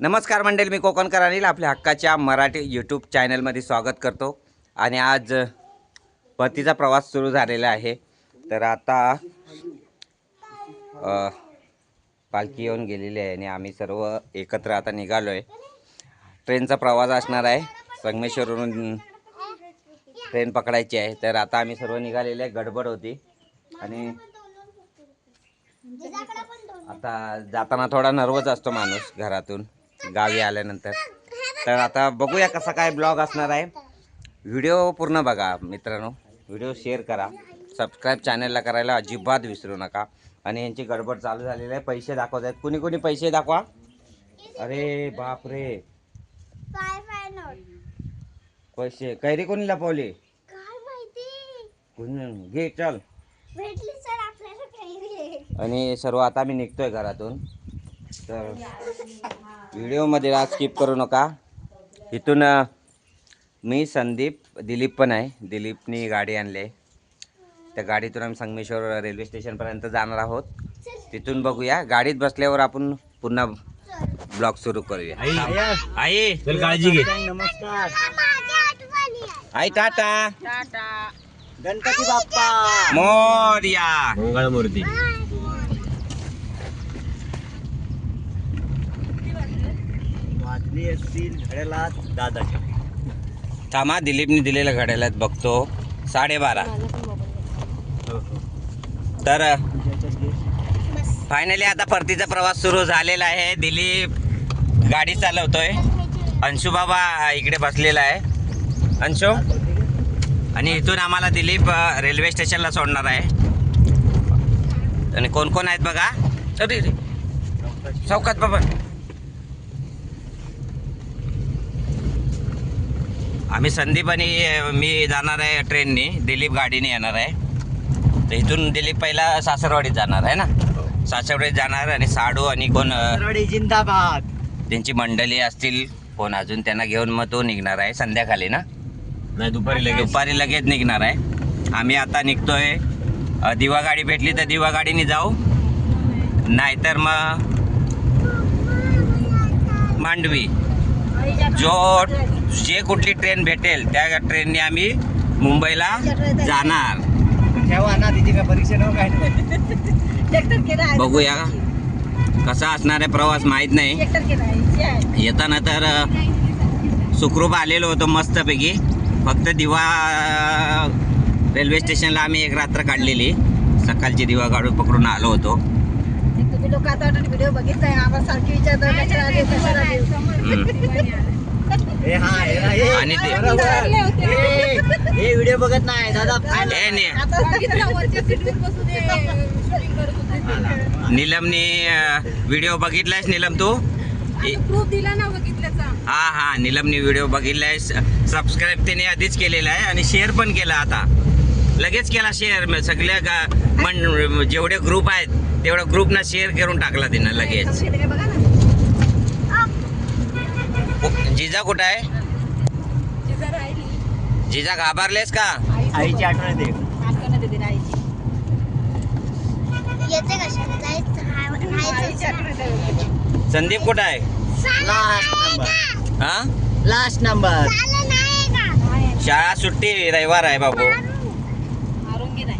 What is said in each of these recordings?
नमस्कार मंडळी मी कोकणकर अनिल आपल्या हक्काच्या मराठी यूट्यूब चॅनलमध्ये स्वागत करतो. आणि आज परतीचा प्रवास सुरू झालेला आहे. तर आता पालखी येऊन गेलेली आहे आणि आम्ही सर्व एकत्र आता निघालो आहे ट्रेनचा प्रवास असणार आहे. संगमेश्वरवरून ट्रेन पकडायची आहे. तर आता आम्ही सर्व निघालेले आहे. गडबड होती. आणि आता जाताना थोडा नर्वस असतो माणूस घरातून. गावी आल्यानंतर. तर आता बघूया कसा काय ब्लॉग असणार आहे. व्हिडिओ पूर्ण बघा मित्रांनो. व्हिडिओ शेअर करा. सबस्क्राईब चॅनलला करायला अजिबात विसरू नका. आणि यांची गडबड चालू झालेली आहे. पैसे दाखवत आहेत. कुणी कुणी पैसे दाखवा? अरे बाप रे पैसे. कैरी कोणी? लपवली घे चल. आणि सर्व आता मी निघतोय घरातून. तर व्हिडिओमध्ये राग स्किप करू नका. इथून मी संदीप दिलीप पण आहे. दिलीपनी गाडी आणली आहे. त्या गाडीतून आम्ही संगमेश्वर रेल्वे स्टेशनपर्यंत जाणार आहोत. तिथून बघूया. गाडीत बसल्यावर आपण पुन्हा ब्लॉग सुरू करूया. आई चल काळजी घे. नमस्कार. आई टाटा. गणपती बाप्पा. मोर्या. मंगळमूर्ती. वाजली असतील घड्याला दादाच्या. थांबा दिलीपने दिलेल्या घड्याळात बघतो. साडेबारा. तर फायनली आता परतीचा प्रवास सुरू झालेला आहे. दिलीप गाडी चालवतोय. अंशू बाबा इकडे बसलेला आहे. अंशू? आणि इथून आम्हाला दिलीप रेल्वे स्टेशनला सोडणार आहे. आणि कोण कोण आहेत बघा? अरे रे. चौकात बाबा. आम्ही संदीप आणि मी जाणार आहे ट्रेननी. दिलीप गाडीने येणार आहे. तर इथून दिलीप पहिला सासरवाडीत जाणार आहे ना? सासरवाडीत जाणार आणि साडू आणि कोण जिंदाबाद. त्यांची मंडळी असतील कोण अजून त्यांना घेऊन मग तो निघणार आहे संध्याकाळी ना? नाही दुपारी लगेच. दुपारी लगेच निघणार आहे. आम्ही आता निघतोय. दिवा गाडी भेटली तर दिवा गाडीने जाऊ. नाहीतर मग मांडवी. जो जे कुठली ट्रेन भेटेल त्या ट्रेनने आम्ही मुंबईला जाणार. बघूया. कसा असणार आहे प्रवास माहीत नाही. येताना तर सुखरूप आलेलो होतो मस्तपैकी. फक्त दिवा रेल्वे स्टेशनला आम्ही एक रात्र काढलेली. सकाळची दिवा गाडून पकडून आलो होतो. तुम्ही लोक आता व्हिडिओ बघितलाय आम्हाला सारखी. आणि ते-. हे व्हिडिओ बघत नाही दादा. fan ए, ने- आता सांगितलं वरच्या सीटवर बसून ते shooting करत होते नीलमने व्हिडिओ बघितलायस नीलम तू? ए- प्रूफ दिला ना बघितल्याचा. हा हा नीलमने व्हिडिओ बघितलाय सबस्क्राईब त्याने आधीच केलेला आहे आणि शेअर पण केला आता. लगेच केला शेअर सगळ्या गा- मन जेवढे ग्रुप आहेत तेवढ्या ग्रुपना शेअर करून टाकला तिनं लगेच. जिजा कुठं आहे? जिजा घाबरलेस का? आईची आठवण येते. संदीप कुठं आहे? लास्ट नंबर हा? लास्ट नंबर झालं नाही का आहे आणि शाळा सुट्टी रविवार आहे बाबू आरोग्य नाही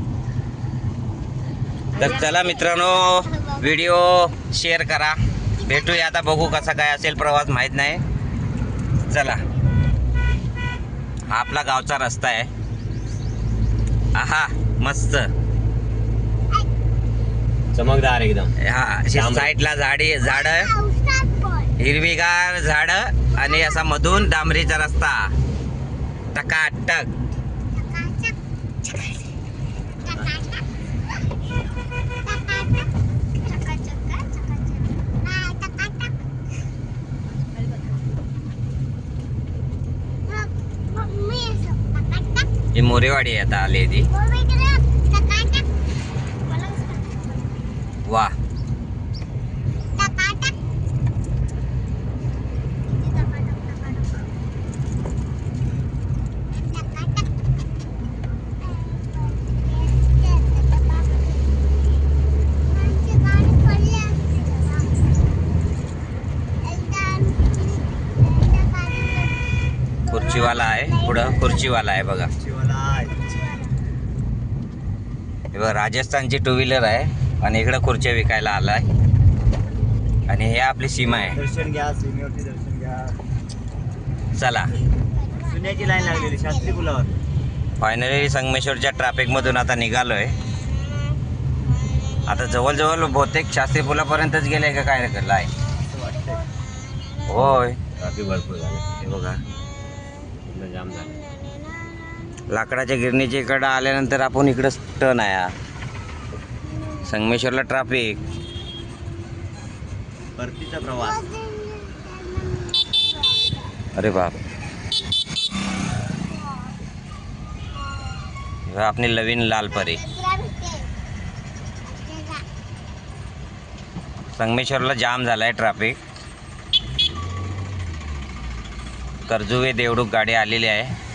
तर चला मित्रांनो व्हिडिओ शेअर करा. भेटूया आता बघू कसा काय असेल प्रवास माहीत नाही. चला. हा आपला गावचा रस्ता आहे. आहा मस्त. चमकदार एकदम. हा. साईडला झाडी झाडं हिरवीगार झाडं आणि असा मधून डांबरीचा रस्ता. टकाटक. ही मोरेवाडी आता आली ती वा. खुर्चीवाला आहे. पुढं खुर्चीवाला आहे बघा. हे बघा राजस्थानची टू व्हीलर आहे आणि इकडं खुर्च्या विकायला आला आहे आणि हे आपली सीमा आहे. दर्शन घ्या सीमेवरती दर्शन घ्या. चला. सुन्याची लाईन लागलेली शास्त्री पुलावर. फायनली संगमेश्वरच्या ट्रॅफिकमधून आता निघालोय. आता जवळजवळ बहुतेक शास्त्री पुलापर्यंतच गेले का काय करलं आहे होय. ट्रॅफिक भरपूर झाले. हे बघा. पूर्ण जाम झाले. लाकडाच्या गिरणीच्या इकडं आल्यानंतर आपण इकडं टर्न आहे. संगमेश्वरला ट्रॅफिक परतीचा प्रवास. अरे बाप. आपली नवीन लाल परी. संगमेश्वरला जाम झालाय ट्रॅफिक कर्जुवे देवडूक गाडी आलेली आहे.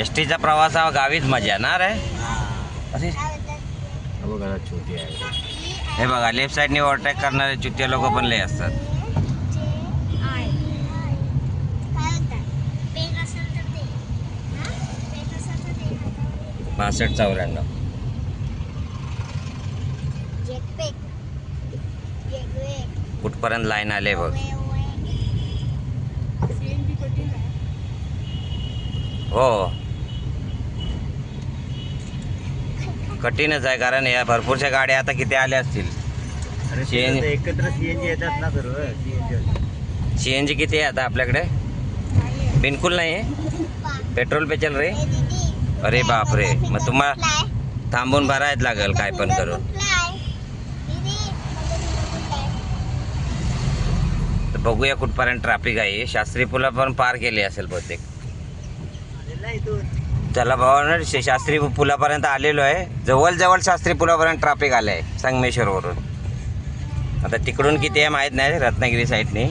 एस टीचा प्रवास हा गावीच मजा येणार रे छोटी आहे. हे बघा लेफ्ट साईडने ओव्हरटेक करणारे चुत्या लोक पण लय असतात. बासष्ट चौऱ्याण्णव. कुठपर्यंत लाईन आले बघ. हो. कठीणच आहे कारण या भरपूरशा गाड्या आता किती आल्या असतील. तिथं एकत्र सीएनजी येतात ना सर्व सीएनजी सी एन जी किती आहे आता आपल्याकडे? बिलकुल नाही आहे. पेट्रोल पे चल रे. अरे बाप रे मग तुम्हाला थांबून भरायच लागेल काय पण करून तर बघूया कुठपर्यंत ट्रॅफिक आहे. शास्त्री पुला पण पार केली असेल बहुतेक. इथून चला भावानं शास्त्री पुलापर्यंत आलेलो आहे. जवळजवळ शास्त्री पुलापर्यंत ट्रॅफिक आलं आहे संगमेश्वरवरून. आता तिकडून किती आहे माहीत नाही रत्नागिरी साईडने.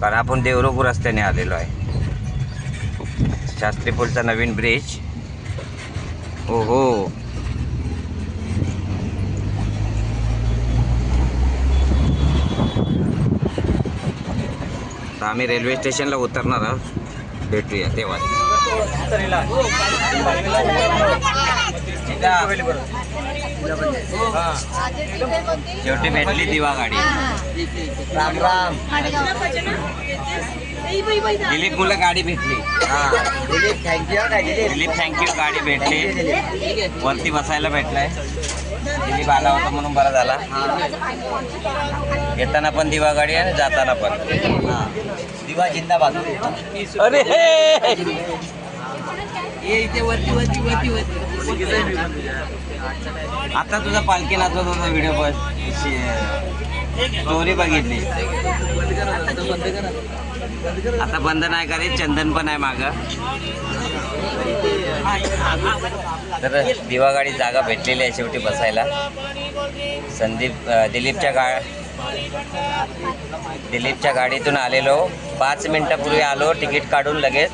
कारण आपण देवरुख रस्त्याने आलेलो आहे. शास्त्री पुलचा नवीन ब्रिज हो तर आम्ही रेल्वे स्टेशनला उतरणार आहोत. भेटूया तेव्हा. शेवटी भेटली दिवा गाडी. राम राम. दिलीप मुलं गाडी भेटली. दिलीप थँक्यू काय दिलीप? दिलीप थँक्यू गाडी भेटली. वरती बसायला भेटलाय. दिलीप आला होता म्हणून बरा झाला. येताना पण दिवा गाडी आणि जाताना पण. दिवा जिंदाबाद अरे इथे वरती वरती वरती वरती. आता तुझा पालखी नाचवत व्हिडिओ बस स्टोरी बघितली. आता बंद नाही करीत चंदन पण आहे माग. तर दिवा गाडी जागा भेटलेली आहे शेवटी बसायला. संदीप दिलीपच्या गा दिलीपच्या गाडीतून आलेलो. पाच मिनिटापूर्वी आलो तिकीट काढून लगेच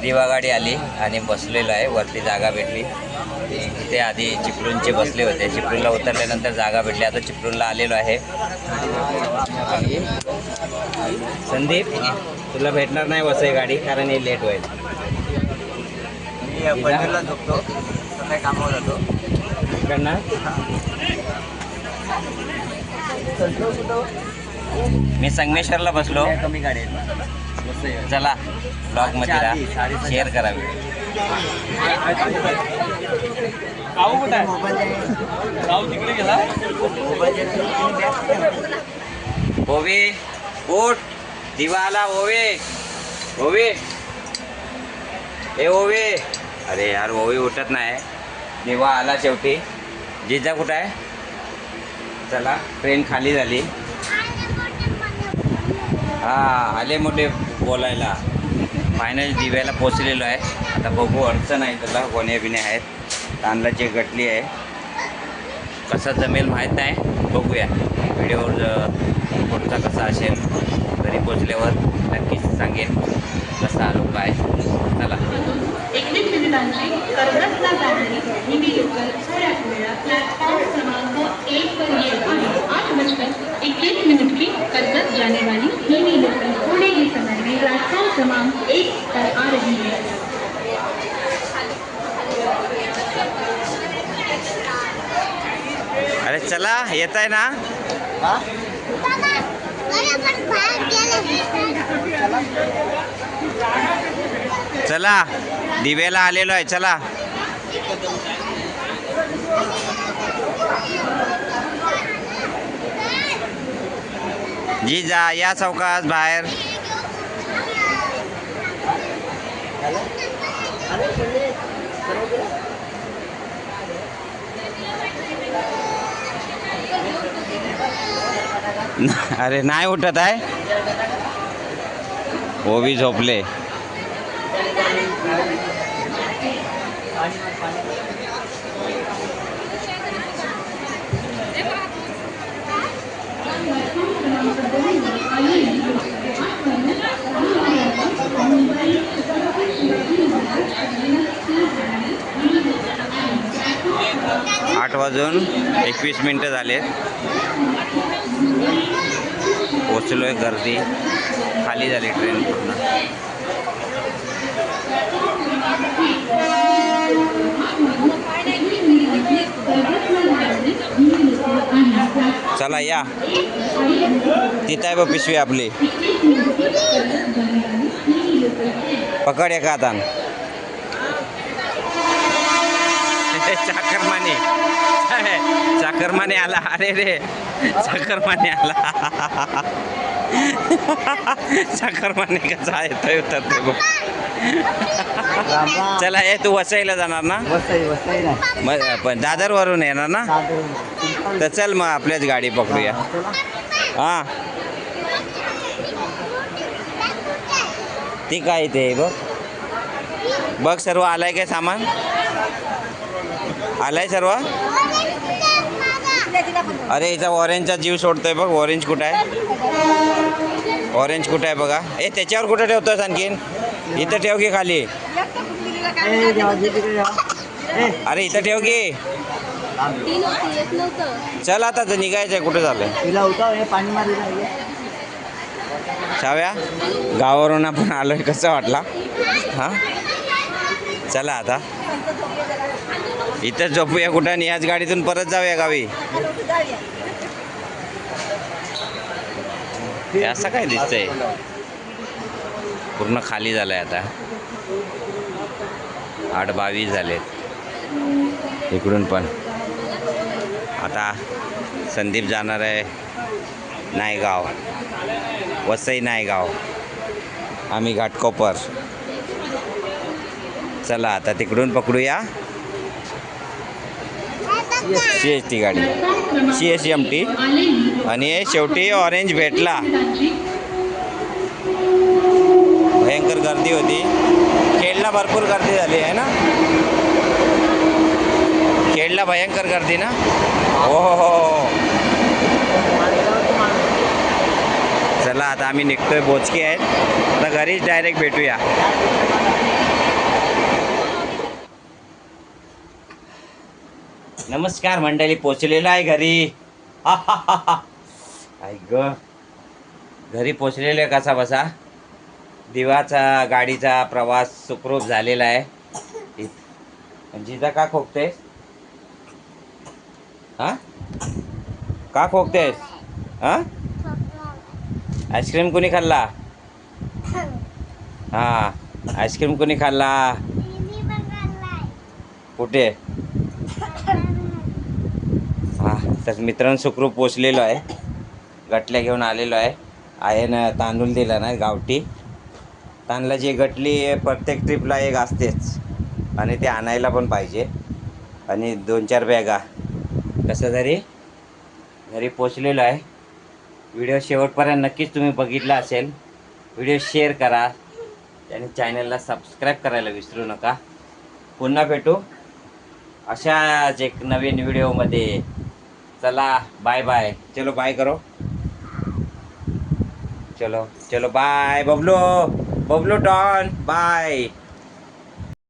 दिवा गाडी आली आणि बसलेलो आहे. वरती जागा भेटली. इथे आधी चिपळूणचे बसले होते. चिपळूणला उतरल्यानंतर जागा भेटली. आता चिपळूणला आलेलो आहे. संदीप तुला भेटणार नाही वसई गाडी कारण हे लेट होईल. मी पनवेलला झोपतो. सकाळी कामावर जातो. मी संगमेश्वरला बसलो. कमी गाडी. चला ब्लॉगमध्ये राहा शेअर करा व्हिडिओ ओवे उठ. दिवा आला ओवे. ओवे. ए ओवे. अरे यार ओवी उठत नाही. निवा आला शेवटी. जिजा कुठं आहे? चला ट्रेन खाली झाली. हा आले मोठे बोलायला. फायनल दिव्याला पोचलेलो आहे. आता बघू अडचण आहे त्याला गोण्या बिण्या आहेत. तांदळाची गटली आहे. कसं जमेल माहीत नाही. बघूया. व्हिडिओवर पुढचा कसा असेल घरी पोचल्यावर नक्कीच सांगेन. कसा आलो काय. चला. हिंदी लोकल सोळा वेळा प्लॅटफॉर्म क्रमांक एक पर ये आज आठ बजकर इक्कीस मिनट की कर्जत जाने वाली धीमी लोकल पुणे के समय में प्लेटफॉर्म क्रमांक एक पर आ रही है। अरे चला येत आहे ना आपण बाहेर गेले. चला दिवेला आलेलो आहे चला. जी जा या चौकात बाहेर. अरे नाही उठत आहे. ओवी झोपले. वाजून एकवीस मिनटं झालेत. पोचलोय गर्दी. खाली झाली ट्रेन पूर्ण. चला या. तिथं आहे बघ पिशवी आपली. पकड एका हातान. चाकरमानी. चाकरमाने आला. अरे रे. चाकरमाने आला. चाकरमाने कसा येतोय बघ चला ए तू वसईला जाणार ना? वसई वसई नाही. मग पण दादरवरून येणार ना? तर चल मग आपल्याच गाडी पकडूया. हां ती काय इथे बघ? बघ सर्व आलाय काय सामान? आलाय सर्व? अरे इथं ऑरेंजचा जीव सोडतोय बघ. ऑरेंज कुठं आहे? ऑरेंज कुठं आहे बघा? ए त्याच्यावर कुठं ठेवतोय आणखीन? इथं ठेव की खाली. अरे इथं ठेव की. चल आता तर निघायचंय. कुठं आहे शाव्या गावावरून आपण आलोय. कसं वाटला? हां? चला आता. इथं झोपूया कुठं आणि याच गाडीतून परत जाऊया गावी. हे असं काय दिसतंय? पूर्ण खाली झालंय आता. आठ बावीस झालेत. इकडून पण. आता संदीप जाणार आहे नायगाव. वसई नायगाव. आम्ही घाटकोपर. चला आता तिकडून पकडूया. सी एस टी गाडी. C S M T. आणि शेवटी ऑरेंज भेटला. भयंकर गर्दी होती. खेळला भरपूर गर्दी झाली आहे ना? खेळला भयंकर गर्दी ना? हो हो हो हो. चला आता आम्ही निघतोय. बोचके आहेत. आता घरीच डायरेक्ट भेटूया. नमस्कार मंडळी पोचलेलो आहे घरी. आई ग. घरी पोचलेलो आहे कसा बसा? दिवाचा गाडीचा प्रवास सुखरूप झालेला आहे. जिजा का खोकतेस? हा? का खोकतेस? हा? आईस्क्रीम कोणी खाल्ला? हा आईस्क्रीम कोणी खाल्ला? कुठे हा तर मित्रांनो सुखरूप पोचलेलो आहे. गटल्या घेऊन आलेलो आहे. आहे ना तांदूळ दिला ना गावठी. तांदळाची गटली प्रत्येक ट्रिपला एक असतेच. आणि ते आणायला पण पाहिजे. आणि दोन चार बॅगा. कसं तरी घरी पोचलेलो आहे. व्हिडिओ शेवटपर्यंत नक्कीच तुम्ही बघितला असेल. व्हिडिओ शेअर करा. आणि चॅनलला सबस्क्राईब करायला विसरू नका. पुन्हा भेटू. अशाच एक नवीन व्हिडिओमध्ये. चला बाय बाय चलो बाय करो. चलो चलो bye Bablu Bablu don bye